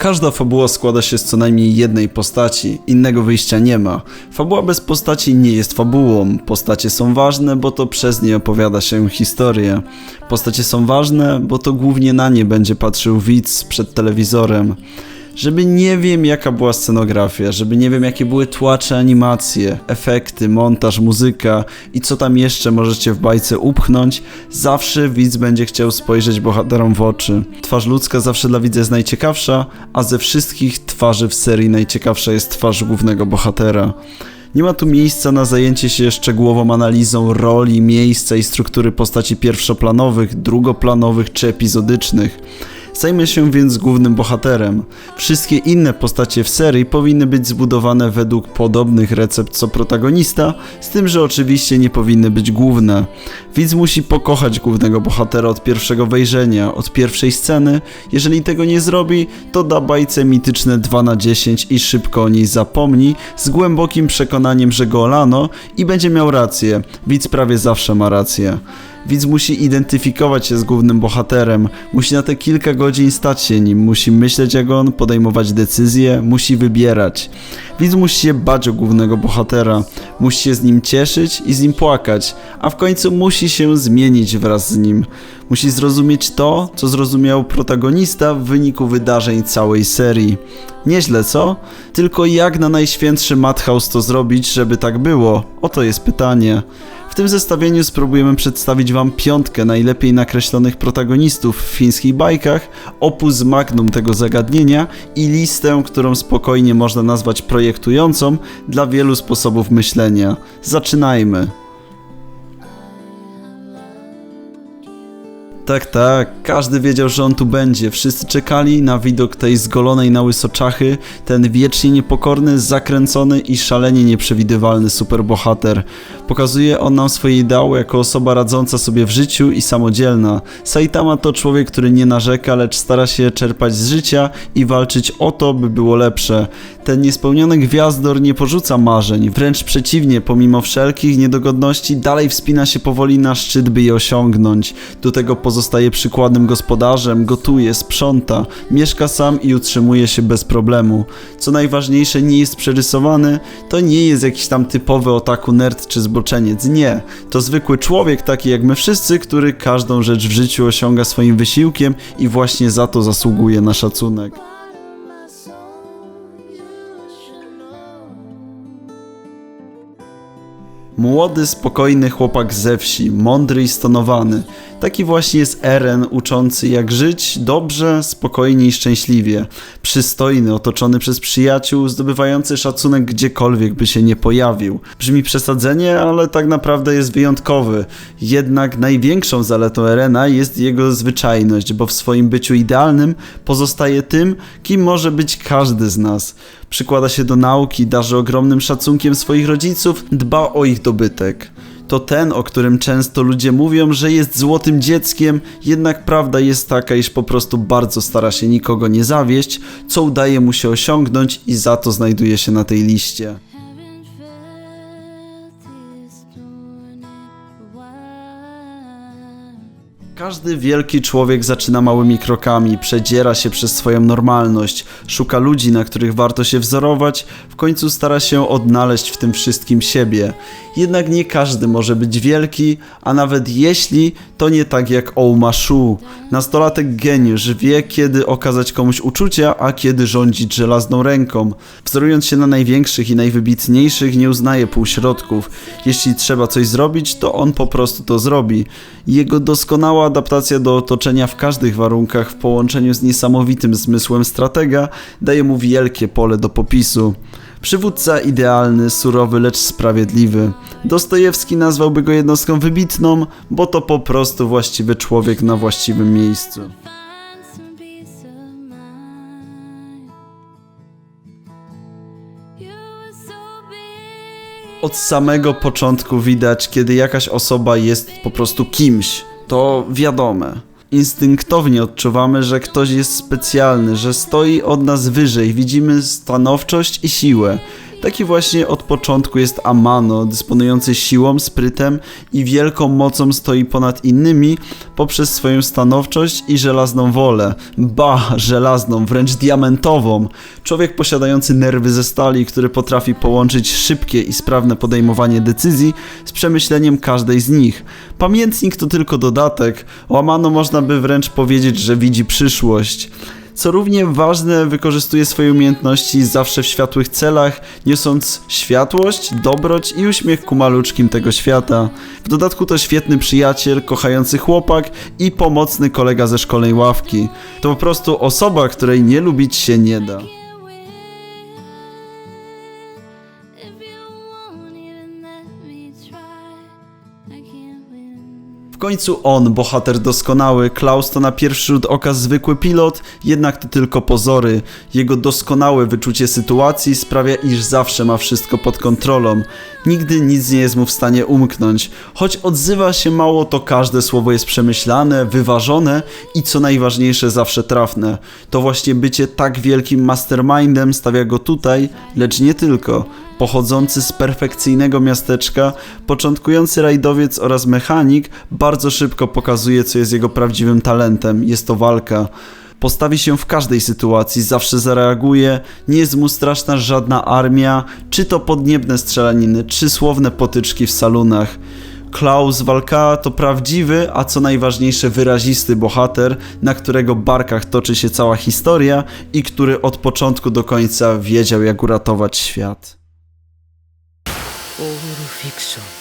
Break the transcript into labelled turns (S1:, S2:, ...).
S1: Każda fabuła składa się z co najmniej jednej postaci, innego wyjścia nie ma. Fabuła bez postaci nie jest fabułą. Postacie są ważne, bo to przez nie opowiada się historię. Postacie są ważne, bo to głównie na nie będzie patrzył widz przed telewizorem żeby nie wiem jaka była scenografia, żeby nie wiem jakie były tłacze, animacje, efekty, montaż, muzyka i co tam jeszcze możecie w bajce upchnąć, zawsze widz będzie chciał spojrzeć bohaterom w oczy. Twarz ludzka zawsze dla widza jest najciekawsza, a ze wszystkich twarzy w serii najciekawsza jest twarz głównego bohatera. Nie ma tu miejsca na zajęcie się szczegółową analizą roli, miejsca i struktury postaci pierwszoplanowych, drugoplanowych czy epizodycznych. Zajmę się więc głównym bohaterem. Wszystkie inne postacie w serii powinny być zbudowane według podobnych recept co protagonista, z tym, że oczywiście nie powinny być główne. Widz musi pokochać głównego bohatera od pierwszego wejrzenia, od pierwszej sceny. Jeżeli tego nie zrobi, to da bajce mityczne 2 na 10 i szybko o niej zapomni, z głębokim przekonaniem, że go olano i będzie miał rację. Widz prawie zawsze ma rację. Widz musi identyfikować się z głównym bohaterem, musi na te kilka godzin stać się nim, musi myśleć jak on, podejmować decyzje, musi wybierać. Widz musi się bać o głównego bohatera, musi się z nim cieszyć i z nim płakać, a w końcu musi się zmienić wraz z nim. Musi zrozumieć to, co zrozumiał protagonista w wyniku wydarzeń całej serii. Nieźle, co? Tylko jak na najświętszy Madhouse to zrobić, żeby tak było? Oto jest pytanie. W tym zestawieniu spróbujemy przedstawić Wam piątkę najlepiej nakreślonych protagonistów w fińskich bajkach, opus magnum tego zagadnienia i listę, którą spokojnie można nazwać projektującą dla wielu sposobów myślenia. Zaczynajmy. Tak, tak, każdy wiedział, że on tu będzie. Wszyscy czekali na widok tej zgolonej na łysoczachy, ten wiecznie niepokorny, zakręcony i szalenie nieprzewidywalny superbohater. Pokazuje on nam swoje ideały jako osoba radząca sobie w życiu i samodzielna. Saitama to człowiek, który nie narzeka, lecz stara się czerpać z życia i walczyć o to, by było lepsze. Ten niespełniony gwiazdor nie porzuca marzeń, wręcz przeciwnie, pomimo wszelkich niedogodności dalej wspina się powoli na szczyt, by je osiągnąć. Do tego pozostaje przykładnym gospodarzem, gotuje, sprząta, mieszka sam i utrzymuje się bez problemu. Co najważniejsze, nie jest przerysowany, to nie jest jakiś tam typowy otaku nerd czy zboczeniec, nie. To zwykły człowiek, taki jak my wszyscy, który każdą rzecz w życiu osiąga swoim wysiłkiem i właśnie za to zasługuje na szacunek. Młody, spokojny chłopak ze wsi, mądry i stonowany. Taki właśnie jest Eren, uczący jak żyć dobrze, spokojnie i szczęśliwie. Przystojny, otoczony przez przyjaciół, zdobywający szacunek gdziekolwiek by się nie pojawił. Brzmi przesadzenie, ale tak naprawdę jest wyjątkowy. Jednak największą zaletą Erena jest jego zwyczajność, bo w swoim byciu idealnym pozostaje tym, kim może być każdy z nas. Przykłada się do nauki, darzy ogromnym szacunkiem swoich rodziców, dba o ich dobytek to ten, o którym często ludzie mówią, że jest złotym dzieckiem, jednak prawda jest taka, iż po prostu bardzo stara się nikogo nie zawieść, co udaje mu się osiągnąć i za to znajduje się na tej liście. Każdy wielki człowiek zaczyna małymi krokami, przedziera się przez swoją normalność, szuka ludzi, na których warto się wzorować, w końcu stara się odnaleźć w tym wszystkim siebie. Jednak nie każdy może być wielki, a nawet jeśli, to nie tak jak Ouma Shu. Nastolatek geniusz wie, kiedy okazać komuś uczucia, a kiedy rządzić żelazną ręką. Wzorując się na największych i najwybitniejszych, nie uznaje półśrodków. Jeśli trzeba coś zrobić, to on po prostu to zrobi. Jego doskonała adaptacja do otoczenia w każdych warunkach w połączeniu z niesamowitym zmysłem stratega daje mu wielkie pole do popisu. Przywódca idealny, surowy, lecz sprawiedliwy. Dostojewski nazwałby go jednostką wybitną, bo to po prostu właściwy człowiek na właściwym miejscu. Od samego początku widać, kiedy jakaś osoba jest po prostu kimś. To wiadome. Instynktownie odczuwamy, że ktoś jest specjalny, że stoi od nas wyżej, widzimy stanowczość i siłę. Taki właśnie od początku jest Amano, dysponujący siłą, sprytem i wielką mocą stoi ponad innymi poprzez swoją stanowczość i żelazną wolę. Ba, żelazną, wręcz diamentową. Człowiek posiadający nerwy ze stali, który potrafi połączyć szybkie i sprawne podejmowanie decyzji z przemyśleniem każdej z nich. Pamiętnik to tylko dodatek, Amano można by wręcz powiedzieć, że widzi przyszłość. Co równie ważne, wykorzystuje swoje umiejętności zawsze w światłych celach, niosąc światłość, dobroć i uśmiech ku maluczkim tego świata. W dodatku to świetny przyjaciel, kochający chłopak i pomocny kolega ze szkolnej ławki. To po prostu osoba, której nie lubić się nie da. Końcu on, bohater doskonały, Klaus to na pierwszy rzut oka zwykły pilot, jednak to tylko pozory. Jego doskonałe wyczucie sytuacji sprawia, iż zawsze ma wszystko pod kontrolą. Nigdy nic nie jest mu w stanie umknąć. Choć odzywa się mało, to każde słowo jest przemyślane, wyważone i co najważniejsze zawsze trafne. To właśnie bycie tak wielkim mastermindem stawia go tutaj, lecz nie tylko pochodzący z perfekcyjnego miasteczka, początkujący rajdowiec oraz mechanik, bardzo szybko pokazuje, co jest jego prawdziwym talentem. Jest to walka. Postawi się w każdej sytuacji, zawsze zareaguje, nie jest mu straszna żadna armia, czy to podniebne strzelaniny, czy słowne potyczki w salonach. Klaus Walka to prawdziwy, a co najważniejsze wyrazisty bohater, na którego barkach toczy się cała historia i który od początku do końca wiedział jak uratować świat.
S2: fiction.